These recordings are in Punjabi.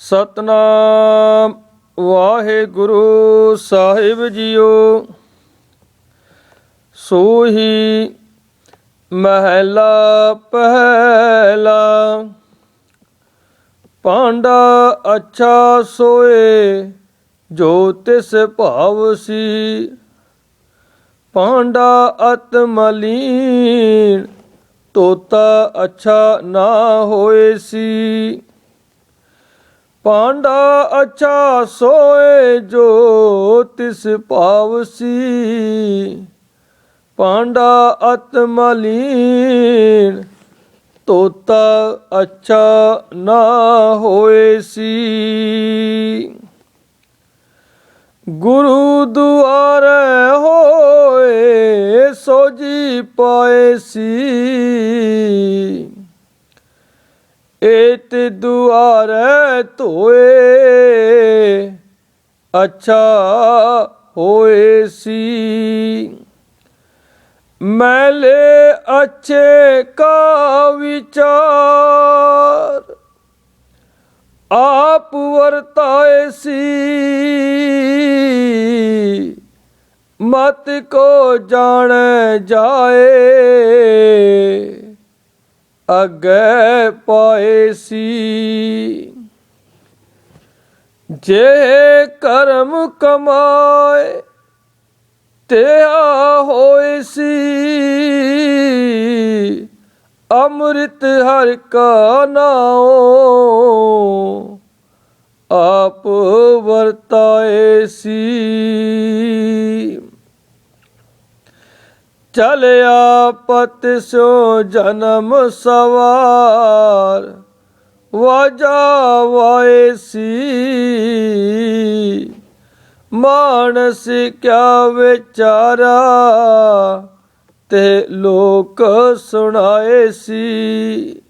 ਸਤਨਾਮ ਵਾਹਿਗੁਰੂ ਸਾਹਿਬ ਜੀਓ। ਸੋਹੀ ਮਹਿਲਾ ਪਹਿਲਾ, ਪਾਂਡਾ ਅੱਛਾ ਸੋਏ, ਜੋ ਤਿਸ ਭਾਵ ਸੀ। ਪਾਂਡਾ ਅਤ ਮਲੀਨ, ਤੋਤਾ ਅੱਛਾ ਨਾ ਹੋਏ ਸੀ। ਪਾਂਡਾ ਅੱਛਾ ਸੋਏ ਜੋ ਤਿਸ ਭਾਵ ਸੀ ਪਾਂਡਾ ਅਤ ਮਲੀਨ, ਤੋਤਾ ਅੱਛਾ ਨਾ ਹੋਏ ਸੀ। ਗੁਰੂ ਦੁਆਰੇ ਹੋਏ ਸੋਜੀ ਪਾਏ ਸੀ। ਏਤ ਦੁਆਰੇ ਧੋਏ, ਅੱਛਾ ਹੋਏ ਸੀ। ਮੈਲੇ ਅੱਛੇ ਕਾ ਵਿਚਾਰ, ਆਪ ਵਰਤਾਏ ਸੀ। ਮਤ ਕੋ ਜਾਣੈ ਜਾਏ ਅਗੇ ਪਾਏ ਸੀ। ਜੇ ਕਰਮ ਕਮਾਏ ਤਿਆ ਹੋਏ ਸੀ। ਅੰਮ੍ਰਿਤ ਹਰਿ ਕਾ ਨਾਉ, ਆਪ ਵਰਤਾਏ ਸੀ। ਚਲਿਆ ਪਤ ਸੋ ਜਨਮ ਸਵਾਰ। ਵਜਾ ਵਾਏ ਸੀ। ਮਾਨਸ ਕਿਆ ਵਿਚਾਰਾ ਤੇ ਲੋਕ ਸੁਣਾਏ ਸੀ।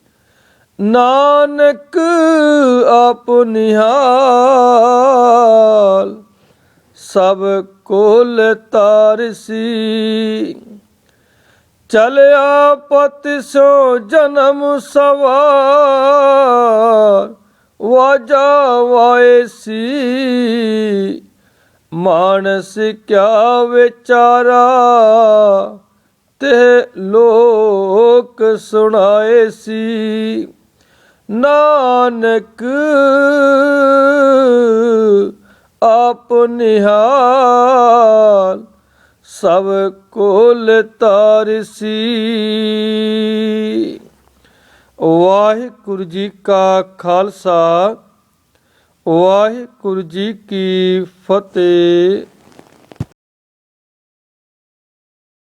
ਨਾਨਕ ਆਪ ਨਿਹਾਲ, ਸਭ ਕੋਲ ਤਾਰਸੀ ਚਲਿਆ ਪਤ ਸੋ ਜਨਮ ਸਵਾਰ, ਵਾਜਾ ਵਾਏ ਸੀ। ਮਾਨਸ ਕਿਆ ਵਿਚਾਰਾ, ਤੇ ਲੋਕ ਸੁਣਾਏ ਸੀ। ਨਾਨਕ ਆਪ ਨਿਹਾਲ ਸਭ ਕੋਲ ਤਾਰਸੀ। ਵਾਹਿਗੁਰੂ ਜੀ ਕਾ ਖਾਲਸਾ ਵਾਹਿਗੁਰੂ ਜੀ ਕੀ ਫਤਿਹ।